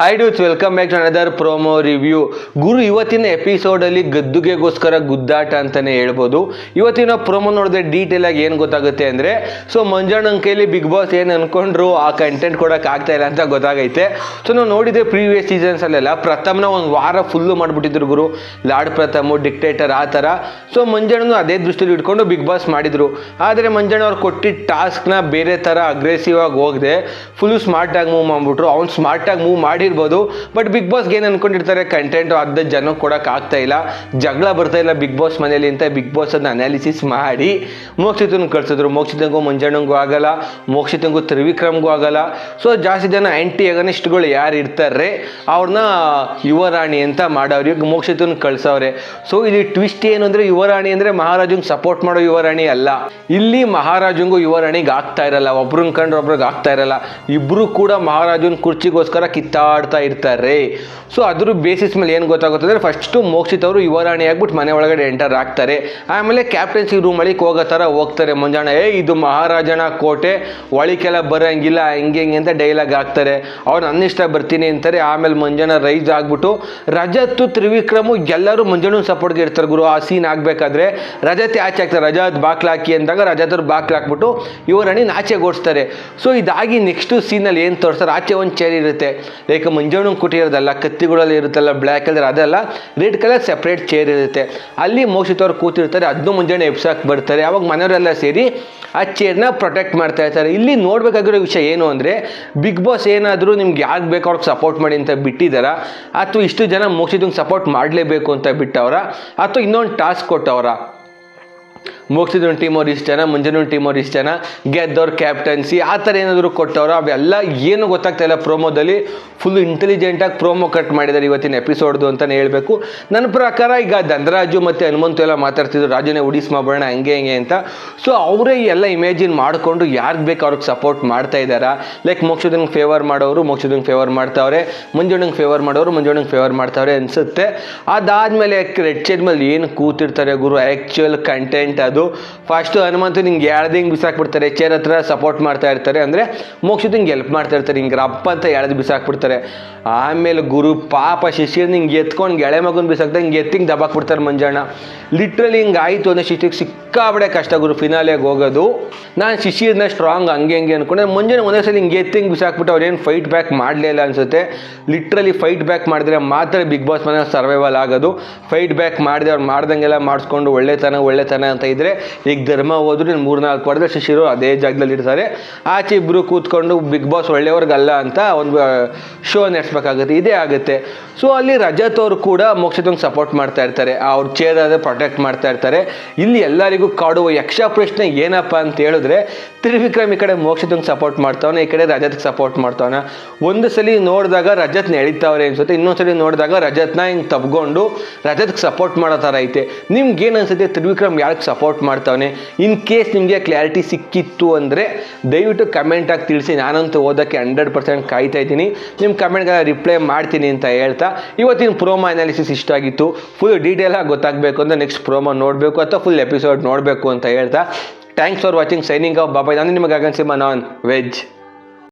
Hi dudes welcome back to another promo review ಗುರು, ಇವತ್ತಿನ ಎಪಿಸೋಡಲ್ಲಿ ಗದ್ದುಗೆಗೋಸ್ಕರ ಗುದ್ದಾಟ ಅಂತಲೇ ಹೇಳ್ಬೋದು. ಇವತ್ತಿನ ಪ್ರೋಮೋ ನೋಡಿದ್ರೆ ಡೀಟೇಲ್ ಆಗಿ ಏನು ಗೊತ್ತಾಗುತ್ತೆ ಅಂದರೆ ಸೊ ಮಂಜಣ್ಣನ ಕೈಲಿ ಬಿಗ್ ಬಾಸ್ ಏನು ಅಂದ್ಕೊಂಡ್ರು ಆ ಕಂಟೆಂಟ್ ಕೊಡೋಕೆ ಆಗ್ತಾ ಇಲ್ಲ ಅಂತ ಗೊತ್ತಾಗೈತೆ. ಸೊ ನಾವು ನೋಡಿದ್ರೆ ಪ್ರೀವಿಯಸ್ ಸೀಸನ್ಸಲ್ಲೆಲ್ಲ ಪ್ರಥಮ್ನ ಒಂದು ವಾರ ಫುಲ್ಲು ಮಾಡಿಬಿಟ್ಟಿದ್ರು ಗುರು. ಲಾರ್ಡ್ ಪ್ರಥಮು ಡಿಕ್ಟೇಟರ್ ಆ ಥರ. ಸೊ ಮಂಜಣ್ಣನು ಅದೇ ದೃಷ್ಟಿಲಿ ಇಟ್ಕೊಂಡು ಬಿಗ್ ಬಾಸ್ ಮಾಡಿದರು. ಆದರೆ ಮಂಜಣ್ಣ ಅವ್ರು ಕೊಟ್ಟಿದ್ದ ಟಾಸ್ಕ್ನ ಬೇರೆ ಥರ ಅಗ್ರೆಸಿವ್ ಆಗಿ ಹೋಗದೆ ಫುಲ್ಲು ಸ್ಮಾರ್ಟಾಗಿ ಮೂವ್ ಮಾಡಿಬಿಟ್ರು. ಅವ್ನು ಸ್ಮಾರ್ಟಾಗಿ ಮೂವ್ ಮಾಡಿರ್ಬೋದು ಬಟ್ ಬಿಗ್ ಬಾಸ್ಗೆ ಏನು ಅನ್ಕೊಂಡಿರ್ತಾರೆ? ಕಂಟೆಂಟು ಅರ್ಧ ಜನಕ್ಕೆ ಕೊಡೋಕೆ ಆಗ್ತಾ ಇಲ್ಲ. ಜಗಳ ಬರ್ತಾ ಇಲ್ಲ ಬಿಗ್ ಬಾಸ್ ಮನೇಲಿ ಅಂತ ಬಿಗ್ ಬಾಸ್ ಅದನ್ನ ಅನಾಲಿಸಿಸ್ ಮಾಡಿ ಮೋಕ್ಷಿತನ ಕಳ್ಸಿದ್ರು. ಮೋಕ್ಷಿತಂಗೂ ಮಂಜಣ್ಣಂಗೂ ಆಗಲ್ಲ. ಮೋಕ್ಷಿತಂಗೂ ತ್ರಿವಿಕ್ರಮ್ಗೂ ಆಗಲ್ಲ. ಸೊ ಜಾಸ್ತಿ ಜನ ಆ್ಯಂಟಿ ಅಗನಿಸ್ಟ್ಗಳು ಯಾರು ಇರ್ತಾರೆ? ಅವ್ರನ್ನ ಯುವರಾಣಿ ಅಂತ ಮಾಡೋರು. ಈಗ ಮೋಕ್ಷಿತನ ಕಳ್ಸವ್ರೆ. ಸೊ ಇಲ್ಲಿ ಟ್ವಿಸ್ಟ್ ಏನು ಅಂದರೆ ಯುವರಾಣಿ ಅಂದರೆ ಮಹಾರಾಜಂಗೆ ಸಪೋರ್ಟ್ ಮಾಡೋ ಯುವರಾಣಿ ಅಲ್ಲ. ಇಲ್ಲಿ ಮಹಾರಾಜಂಗೂ ಯುವರಾಣಿಗೆ ಆಗ್ತಾ ಇರಲ್ಲ. ಒಬ್ರನ್ನ ಕಂಡ್ರೆ ಒಬ್ರಿಗೆ ಆಗ್ತಾ ಇರಲ್ಲ. ಇಬ್ಬರು ಕೂಡ ಮಹಾರಾಜನ ಕುರ್ಚಿಗೋಸ್ಕರ ಕಿತ್ತಾಡ್ತಾ ಇರ್ತಾರೆ. ಸೊ ಅದ್ರ ಬೇಸಿಸ್ ಮೇಲೆ ಏನು ಗೊತ್ತಾಗುತ್ತೆ ಅಂದರೆ ಫಸ್ಟು ಮೋಕ್ಷಿತ್ ಅವರು ಯುವರಾಣಿ ಆಗ್ಬಿಟ್ಟು ಮನೆ ಒಳಗಡೆ ಎಂಟರ್ ಆಗ್ತಾರೆ. ಆಮೇಲೆ ಕ್ಯಾಪ್ಟನ್ಸಿ ರೂಮ್ ಒಳಗೆ ಹೋಗೋ ಥರ ಹೋಗ್ತಾರೆ ಮುಂಜಾನೆ. ಏ, ಇದು ಮಹಾರಾಜನ ಕೋಟೆ, ಒಳಿಕೆಲ್ಲ ಬರೋಂಗಿಲ್ಲ, ಹಿಂಗೆ ಹಿಂಗೆ ಅಂತ ಡೈಲಾಗ್ ಹಾಕ್ತಾರೆ. ನನ್ನ ಇಷ್ಟ ಬರ್ತೀನಿ ಅಂತಾರೆ. ಆಮೇಲೆ ಮಂಜಾನ ರೈಸ್ ಆಗ್ಬಿಟ್ಟು ರಜತ್ ತ್ರಿವಿಕ್ರಮು ಎಲ್ಲರೂ ಮುಂಜಾನೆ ಸಪೋರ್ಟ್ಗೆ ಇರ್ತಾರೆ ಗುರು. ಆ ಸೀನ್ ಆಗಬೇಕಾದ್ರೆ ರಜತ್ ಆಚೆ ಆಗ್ತಾರೆ ರಜತ್ ಬಾಕ್ಲಾಕಿ ಅಂದಾಗ ರಜತ್ ಅವ್ರು ಹಾಕ್ಬಿಟ್ಟು ಇವರಣಿ ಆಚೆ ಓಡಿಸ್ತಾರೆ. ಸೊ ಇದಾಗಿ ನೆಕ್ಸ್ಟ್ ಸೀನಲ್ಲಿ ಏನು ತೋರಿಸ್ತಾರೆ? ಆಚೆ ಒಂದು ಚೇರ್ ಇರುತ್ತೆ. ಲೈಕ್ ಕುಟಿ ಇರೋದಲ್ಲ, ಕತ್ತಿಗಳಲ್ಲಿ ಇರುತ್ತಲ್ಲ ಬ್ಲ್ಯಾಕ್ ಕಲರ್ ಅದೆಲ್ಲ ರೆಡ್ ಕಲರ್ ಸೆಪ್ರೇಟ್ ಚೇರ್ ಇರುತ್ತೆ. ಅಲ್ಲಿ ಮೋಕ್ಷಿತವ್ರು ಕೂತಿರ್ತಾರೆ, ಅದನ್ನು ಮುಂಜಾನೆ ಎಬ್ಸಕ್ಕೆ ಬರ್ತಾರೆ. ಅವಾಗ ಮನೆಯವರೆಲ್ಲ ಸೇರಿ ಆ ಚೇರ್ನ ಪ್ರೊಟೆಕ್ಟ್ ಮಾಡ್ತಾ ಇರ್ತಾರೆ. ಇಲ್ಲಿ ನೋಡಬೇಕಾಗಿರೋ ವಿಷಯ ಏನು ಅಂದರೆ ಬಿಗ್ ಬಾಸ್ ಏನಾದರೂ ನಿಮ್ಗೆ ಯಾರು ಬೇಕು ಅವ್ರಿಗೆ ಸಪೋರ್ಟ್ ಮಾಡಿ ಅಂತ ಬಿಟ್ಟಿದ್ದಾರ ಅಥವಾ ಇಷ್ಟು ಜನ ಮೋಕ್ಷಿತಂಗೆ ಸಪೋರ್ಟ್ ಮಾಡಲೇಬೇಕು ಅಂತ ಬಿಟ್ಟವರ, ಅಥವಾ ಇನ್ನೊಂದು ಟಾಸ್ಕ್ ಕೊಟ್ಟವರ ಮೋಕ್ಷಿದೊಂದು ಟೀಮ್ ಅವ್ರು ಇಷ್ಟು ಜನ ಮುಂಜಾನೆ ಟೀಮ್ ಅವ್ರು ಜನ, ಗೆದ್ದವ್ರು ಕ್ಯಾಪ್ಟನ್ಸಿ ಆ ಥರ ಏನಾದರೂ ಕೊಟ್ಟವರು, ಅವೆಲ್ಲ ಏನು ಗೊತ್ತಾಗ್ತಾ ಇಲ್ಲ ಪ್ರೋಮೋದಲ್ಲಿ ಫುಲ್ ಇಂಟೆಲಿಜೆಂಟಾಗಿ ಪ್ರೋಮೋ ಕಟ್ ಮಾಡಿದ್ದಾರೆ ಇವತ್ತಿನ ಎಪಿಸೋಡ್ದು ಅಂತಲೇ ಹೇಳಬೇಕು. ನನ್ನ ಪ್ರಕಾರ ಈಗ ದಂದರಾಜು ಮತ್ತು ಹನುಮಂತು ಎಲ್ಲ ಮಾತಾಡ್ತಿದ್ರು, ರಾಜನೇ ಉಡಿಸ್ ಮಾಡೋಣ ಹಂಗೆ ಹಂಗೆ ಅಂತ. ಸೊ ಅವರೇ ಎಲ್ಲ ಇಮ್ಯಾಜಿನ್ ಮಾಡಿಕೊಂಡು ಯಾರಿಗೆ ಬೇಕು ಅವ್ರಿಗೆ ಸಪೋರ್ಟ್ ಮಾಡ್ತಾ ಇದ್ದಾರಾ? ಲೈಕ್ ಮೋಕ್ಷದಂಗೆ ಫೇವರ್ ಮಾಡೋರು ಮೋಕ್ಷದಂಗೆ ಫೇವರ್ ಮಾಡ್ತಾವ್ರೆ. ಮಂಜುಣ್ಣಂಗೆ ಫೇವರ್ ಮಾಡೋರು ಮಂಜುಣ್ಣಂಗೆ ಫೇವರ್ ಮಾಡ್ತಾವ್ರೆ ಅನಿಸುತ್ತೆ. ಅದಾದಮೇಲೆ ರೆಡ್ ಮೇಲೆ ಏನು ಕೂತಿರ್ತಾರೆ ಗುರು? ಆ್ಯಕ್ಚುಯಲ್ ಕಂಟೆಂಟ್ ಅದು. ಫಸ್ಟು ಹನುಮಂತು ನಿಂಗೆ ಎಳ್ದು ಹಿಂಗೆ ಬಿಸಾಕ್ಬಿಡ್ತಾರೆ, ಚೇರ್ ಹತ್ರ ಸಪೋರ್ಟ್ ಮಾಡ್ತಾ ಇರ್ತಾರೆ ಅಂದರೆ ಮೋಕ್ಷದ ಹಿಂಗೆ ಹೆಲ್ಪ್ ಮಾಡ್ತಾ ಇರ್ತಾರೆ, ಹಿಂಗೆ ರಪ್ಪ ಅಂತ ಎಳ್ದು ಬಿಸಾಕ್ಬಿಡ್ತಾರೆ. ಆಮೇಲೆ ಗುರು ಪಾಪ ಶಿಷ್ಯನ ಹಿಂಗೆ ಎತ್ಕೊಂಡು ಎಳೆ ಮಗುನ ಬಿಸಾಕ್ದೆ ಹಿಂಗೆ ಎತ್ತಿಂಗೆ ದಬಾಕ್ಬಿಡ್ತಾರೆ ಮಂಜಣ್ಣ. ಲಿಟ್ರಲಿ ಹಿಂಗೆ ಆಯಿತು ಅಂದರೆ ಶಿಷ್ಯಕ್ಕೆ ಸಿಕ್ಕಾಬಡೆ ಕಷ್ಟ ಗುರು ಫಿನಾಲೆಗೆ ಹೋಗೋದು. ನಾನು ಶಿಷ್ಯನ ಸ್ಟ್ರಾಂಗ್ ಹಂಗೆ ಹಂಗೆ ಅಂದ್ಕೊಂಡೆ ಮುಂಜಾನೆ ಒಂದೇ ಸಲ ಹಿಂಗೆ ಎತ್ತಿ ಹಿಂಗೆ ಬಿಸಾಕ್ಬಿಟ್ಟು ಅವ್ರು ಏನು ಫೈಟ್ ಬ್ಯಾಕ್ ಮಾಡಲಿಲ್ಲ ಅನ್ಸುತ್ತೆ. ಲಿಟ್ರಲಿ ಫೈಟ್ ಬ್ಯಾಕ್ ಮಾಡಿದ್ರೆ ಮಾತ್ರ ಬಿಗ್ ಬಾಸ್ ಮನೆ ಸರ್ವೈವಲ್ ಆಗೋದು. ಫೈಟ್ ಬ್ಯಾಕ್ ಮಾಡಿದೆ ಅವ್ರು ಮಾಡ್ದಂಗೆಲ್ಲ ಮಾಡಿಸ್ಕೊಂಡು ಒಳ್ಳೆತನ ಒಳ್ಳೆತನ ಅಂತ ಇದ್ದರೆ ಈಗ ಧರ್ಮ ಹೋದ್ರು ಮೂರು ನಾಲ್ಕು ಹೊಡೆದ್ರೆ ಶಿಶಿರು ಅದೇ ಜಾಗದಲ್ಲಿ ಇರ್ತಾರೆ. ಆಚೆ ಇಬ್ಬರು ಕೂತ್ಕೊಂಡು ಬಿಗ್ ಬಾಸ್ ಒಳ್ಳೆಯವ್ರಿಗಲ್ಲ ಅಂತ ಒಂದು ಶೋ ನಡೆಸ್ಬೇಕಾಗುತ್ತೆ. ಇದೇ ಆಗುತ್ತೆ. ಸೊ ಅಲ್ಲಿ ರಜತ್ ಅವರು ಕೂಡ ಮೋಕ್ಷದಂಗೆ ಸಪೋರ್ಟ್ ಮಾಡ್ತಾ ಇರ್ತಾರೆ. ಅವ್ರ ಚೇರ್ ಆದರೆ ಪ್ರೊಟೆಕ್ಟ್ ಮಾಡ್ತಾ ಇರ್ತಾರೆ. ಇಲ್ಲಿ ಎಲ್ಲರಿಗೂ ಕಾಡುವ ಯಕ್ಷ ಪ್ರಶ್ನೆ ಏನಪ್ಪ ಅಂತ ಹೇಳಿದ್ರೆ, ತ್ರಿವಿಕ್ರಮ್ ಈ ಕಡೆ ಮೋಕ್ಷದಂಗೆ ಸಪೋರ್ಟ್ ಮಾಡ್ತಾವನೆ, ಈ ಕಡೆ ರಜತ್ಗೆ ಸಪೋರ್ಟ್ ಮಾಡ್ತಾವನ. ಒಂದು ಸಲ ನೋಡಿದಾಗ ರಜತ್ನ ಎಳಿತಾವ್ರೆ ಅನ್ಸುತ್ತೆ. ಇನ್ನೊಂದು ಸಲ ನೋಡಿದಾಗ ರಜತ್ನ ಹಿಂಗೆ ತಬ್ಕೊಂಡು ರಜತ್ಗೆ ಸಪೋರ್ಟ್ ಮಾಡೋ ಥರ ಐತೆ. ನಿಮ್ಗೆ ಏನು ಅನ್ಸುತ್ತೆ? ತ್ರಿವಿಕ್ರಮ್ ಯಾರಿಗೆ ಸಪೋರ್ಟ್ ಮಾಡ್ತಾವನೆ. ಇನ್ ಕೇಸ್ ನಿಮಗೆ ಕ್ಲಾರಿಟಿ ಸಿಕ್ಕಿತ್ತು ಅಂದರೆ ದಯವಿಟ್ಟು ಕಮೆಂಟಾಗಿ ತಿಳಿಸಿ. ನಾನಂತೂ ಓದೋಕ್ಕೆ ಹಂಡ್ರೆಡ್ ಪರ್ಸೆಂಟ್ ಕಾಯ್ತಾ ಇದ್ದೀನಿ. ನಿಮ್ಮ ಕಮೆಂಟ್ಗೆಲ್ಲ ರಿಪ್ಲೈ ಮಾಡ್ತೀನಿ ಅಂತ ಹೇಳ್ತಾ. ಇವತ್ತಿನ ಪ್ರೋಮೋ ಅನಾಲಿಸಿಸ್ ಇಷ್ಟ ಆಗಿತ್ತು. ಫುಲ್ ಡೀಟೇಲಾಗಿ ಗೊತ್ತಾಗಬೇಕು ಅಂದರೆ ನೆಕ್ಸ್ಟ್ ಪ್ರೋಮೋ ನೋಡಬೇಕು ಅಥವಾ ಫುಲ್ ಎಪಿಸೋಡ್ ನೋಡಬೇಕು ಅಂತ ಹೇಳ್ತಾ. Thanks for watching signing off ಬಾಬಾ ನಾನು ನಿಮಗೆ ಆಗನ್ಸಿಮ ನಾನ್ ವೆಜ್.